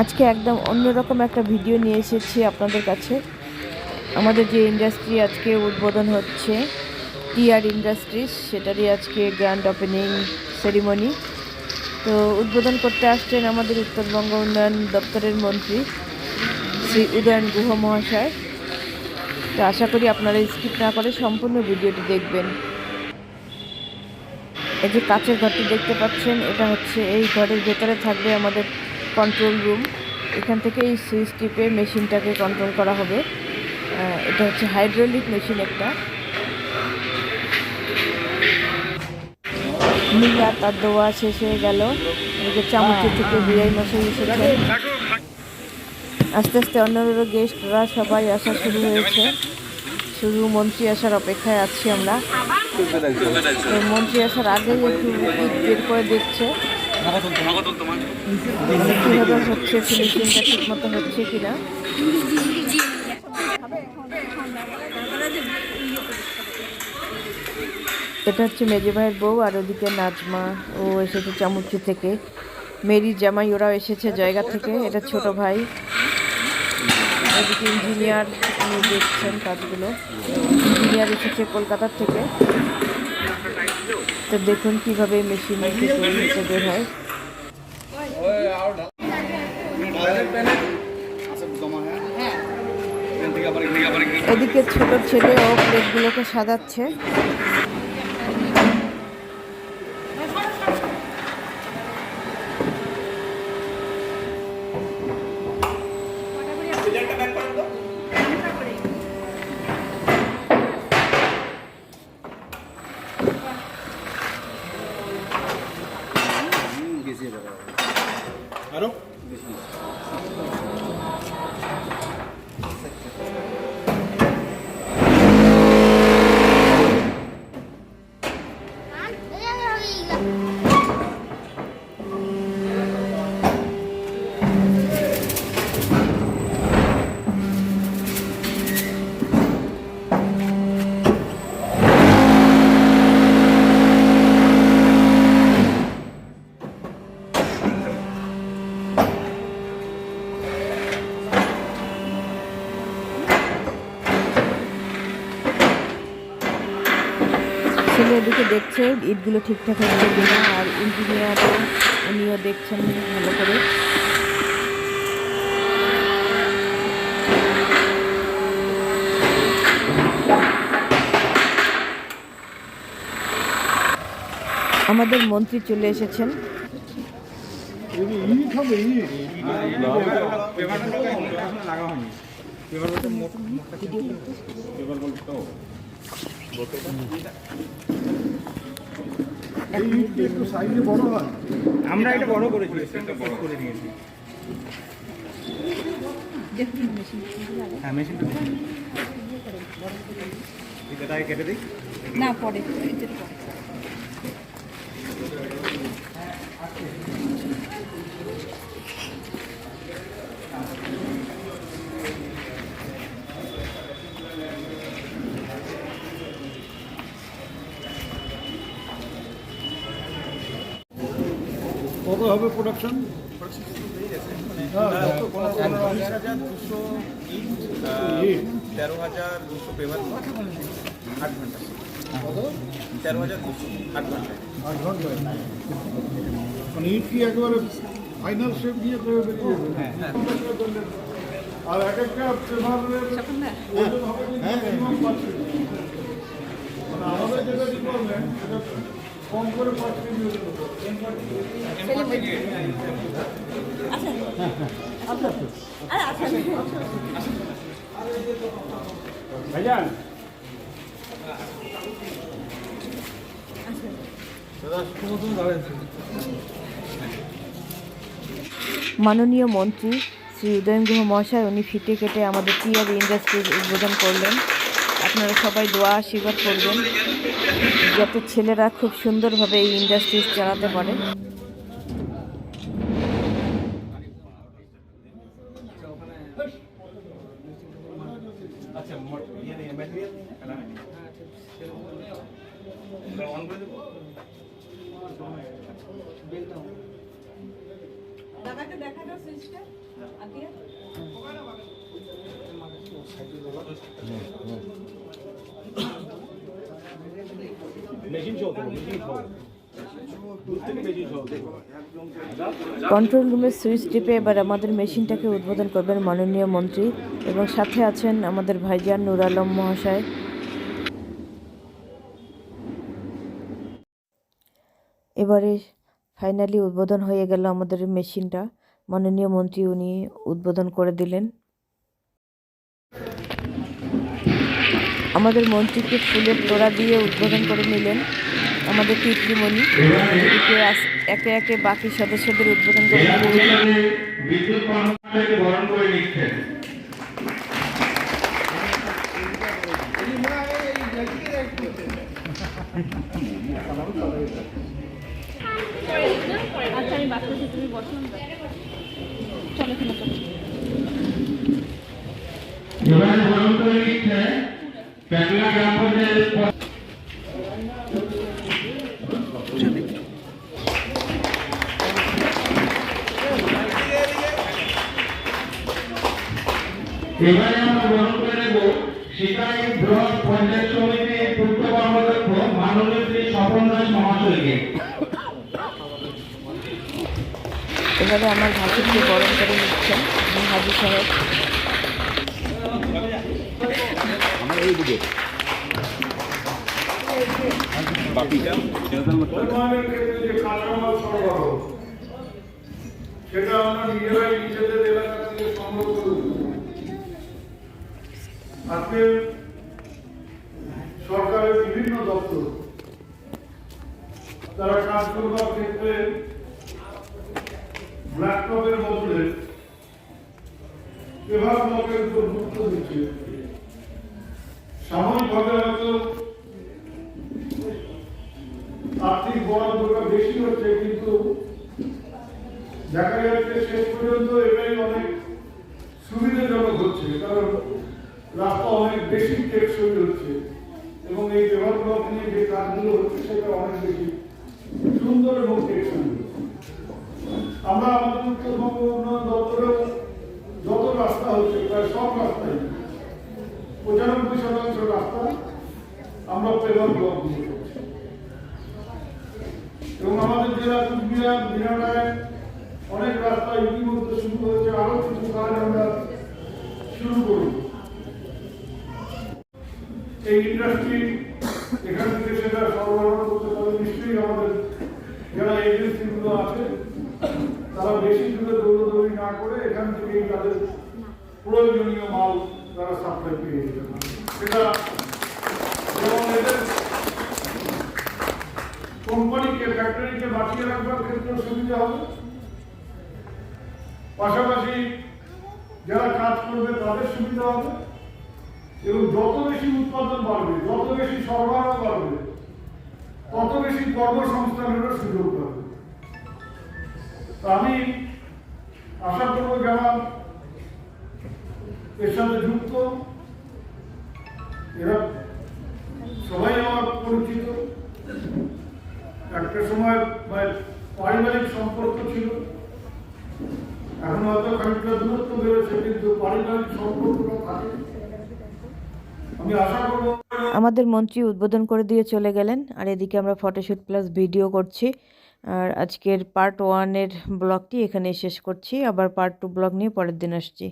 আজকে একদম অন্যরকম একটা ভিডিও নিয়ে এসেছি আপনাদের কাছে। আমাদের যে ইন্ডাস্ট্রি আজকে উদ্বোধন হচ্ছে টিআর ইন্ডাস্ট্রিজ সেটারই আজকে গ্র্যান্ড ওপেনিং সেরিমনি তো উদ্বোধন করতে আসছেন আমাদের উত্তরবঙ্গ উন্নয়ন দপ্তরের মন্ত্রী শ্রী উদয়ন গুহ মহাশয়। তো আশা করি আপনারা স্কিপ না করে সম্পূর্ণ ভিডিওটি দেখবেন। এই যে কাঁচের ঘরটি দেখতে পাচ্ছেন, এটা হচ্ছে এই ঘরের ভেতরে থাকবে আমাদের কন্ট্রোল রুম এখান থেকে এই সুইচ টিপে মেশিনটাকে কন্ট্রোল করা হবে। এটা হচ্ছে হাইড্রোলিক মেশিন একটা। নীলা তার দোয়া শেষ হয়ে গেল। এদিকে চামচে থেকে বিরাই মশাই এসেছেন আস্তে আস্তে অন্যান্য গেস্টরা সবাই আসা শুরু হয়েছে। শুধু মন্ত্রী আসার অপেক্ষায় আছি আমরা। মন্ত্রী আসার আগেই একটু বের করে দেখছে হচ্ছে হচ্ছে কিনা এটা হচ্ছে মেজে ভাইয়ের বউ, আর ওদিকে নাজমা। ও এসেছে চামুচি থেকে। মেরির জামাই, ওরাও এসেছে জায়গা থেকে। এটা ছোট ভাই। এদিকে ইঞ্জিনিয়ার দেখছেন কাজগুলো। ইঞ্জিনিয়ার এসেছে কলকাতার থেকে। তো দেখুন কীভাবে মেশিন হয়। এদিকে ছোট ছেলে ও প্লেটগুলোকে সাজাচ্ছে। আরও ছেলে এদিকে দেখছে, ইটগুলো ঠিকঠাক হচ্ছে কিনা, আর ইঞ্জিনিয়ারও উনিও দেখছেন ভালো করে। আমাদের মন্ত্রী চলে এসেছেন। আমরা এটা বড় করেছি, এটা বড়। করে নিয়েছি হ্যাঁ মেশিনটা দেখুন। কেটে দিই। না পরে। কত হবে প্রোডাকশন তেরো হাজার দুশো পেপার আট ঘণ্টা তেরো হাজার দুশো আট ঘণ্টা আট মানে ইট কি একেবারে ফাইনাল শেপ দিয়ে বেরিয়ে যাবে? আর এক একটা। মানে আমাদের যেটা ডিপার্টমেন্ট কম করে পাঁচ কেজি হতো। মাননীয় মন্ত্রী, শ্রী উদয়ন গুহ মহাশয়, উনি ফিটে কেটে আমাদের টিআর ইন্ডাস্ট্রিজ উদ্বোধন করলেন আপনারা সবাই দোয়া, আশীর্বাদ করবেন যাতে ছেলেরা খুব সুন্দরভাবে এই ইন্ডাস্ট্রিজ চালাতে পারে আচ্ছা ইয়ে নেই ম্যাটেরিয়াল নেই না? অন করে দেবো? দাদাকে দেখানো সুইচটা মেশিন সহ মেশিন দেবো কন্ট্রোল রুমের সুইচ টিপে এবার আমাদের মেশিনটাকে উদ্বোধন করবেন মাননীয় মন্ত্রী এবং সাথে আছেন আমাদের ভাইজান নুর আলম মহাশয়। এবারে ফাইনালি উদ্বোধন হয়ে গেল আমাদের মেশিনটা। মাননীয় মন্ত্রী উনি উদ্বোধন করে দিলেন। আমাদের মন্ত্রীকে ফুলের তোড়া দিয়ে উদ্বোধন করে নিলেন। আমাদের পিতৃমণি এদিকে একে একে বাকি সদস্যদের উদ্বোধন আচ্ছা আমি করছি তুমি বসো চলো চলো গ্রাম পঞ্চায়েত এবারে আমরা গ্রহণ করে নেব। সীতাই ব্লক পঞ্চায়েত সমিতির পূর্ত কর্মদক্ষ মাননীয় শ্রী স্বপন দাস মহাশয়কে। এবারে আমার ভাসুরকে বরণ করে নিচ্ছেন আমি হাজি সাহেব যে কাঁচামাল সেটা আমরা নিজেরাই নিজেদের এলাকা করবার ক্ষেত্রে ল্যাপটপের বদলে পেপার ব্লকের উপর গুরুত্ব দিচ্ছে। সাময়িকভাবে হয়তো আর্থিক বরাদ্দটা বেশি হচ্ছে, কিন্তু দেখা যাচ্ছে শেষ পর্যন্ত এটাই অনেক সুবিধাজনক হচ্ছে, কারণ রাস্তা অনেক বেশি টেকসই হচ্ছে এবং এই ডেভেলপমেন্ট নিয়ে যে কাজগুলো হচ্ছে, সেটা অনেক বেশি সুন্দর এবং আমরা আমাদের উত্তরবঙ্গ উন্নয়ন যত রাস্তা হচ্ছে, প্রায় সব রাস্তাই পঁচানব্বই শতাংশ রাস্তা আমরা পেপার ব্লক এবং আমাদের জেলা কুচবিহার দিনাটায় অনেক রাস্তা ইতিমধ্যে শুরু হয়েছে, আরও কিছু কাজ আমরা শুরু করব এই ইন্ডাস্ট্রি এখান থেকে সেটা সরবরাহ করতে পারে নিশ্চয়ই আমাদের যারা এজেন্সিগুলো আছে তারা বেশি দূরে দৌড়দৌড়ি না করে এখান থেকেই তাদের প্রয়োজনীয় মাল তারা সাপ্লাই পেয়ে যেতে পারে সেটা এবং এদের কোম্পানিকে বাঁচিয়ে রাখবার ক্ষেত্রে সুবিধা হবে। পাশাপাশি যারা কাজ করবে, তাদের সুবিধা হবে। এবং যত বেশি উৎপাদন বাড়বে, যত বেশি সরবরাহ বাড়বে, তত বেশি কর্মসংস্থানেরও সুযোগ পাবে। আমি আশা করব যারা এর সাথে যুক্ত, এরা সবাই আমার পরিচিত। একটা সময় পারিবারিক সম্পর্ক ছিল। এখন হয়তো খানিকটা দূরত্ব বেড়েছে, কিন্তু পারিবারিক সম্পর্কটা থাকে। আমি আশা করব আমাদের মন্ত্রী উদ্বোধন করে দিয়ে চলে গেলেন, আর এদিকে আমরা ফটোশ্যুট প্লাস ভিডিও করছি। আর আজকের পার্ট ওয়ানের ব্লগটি এখানে শেষ করছি। আবার পার্ট টু ব্লগ নিয়ে পরের দিন আসছি।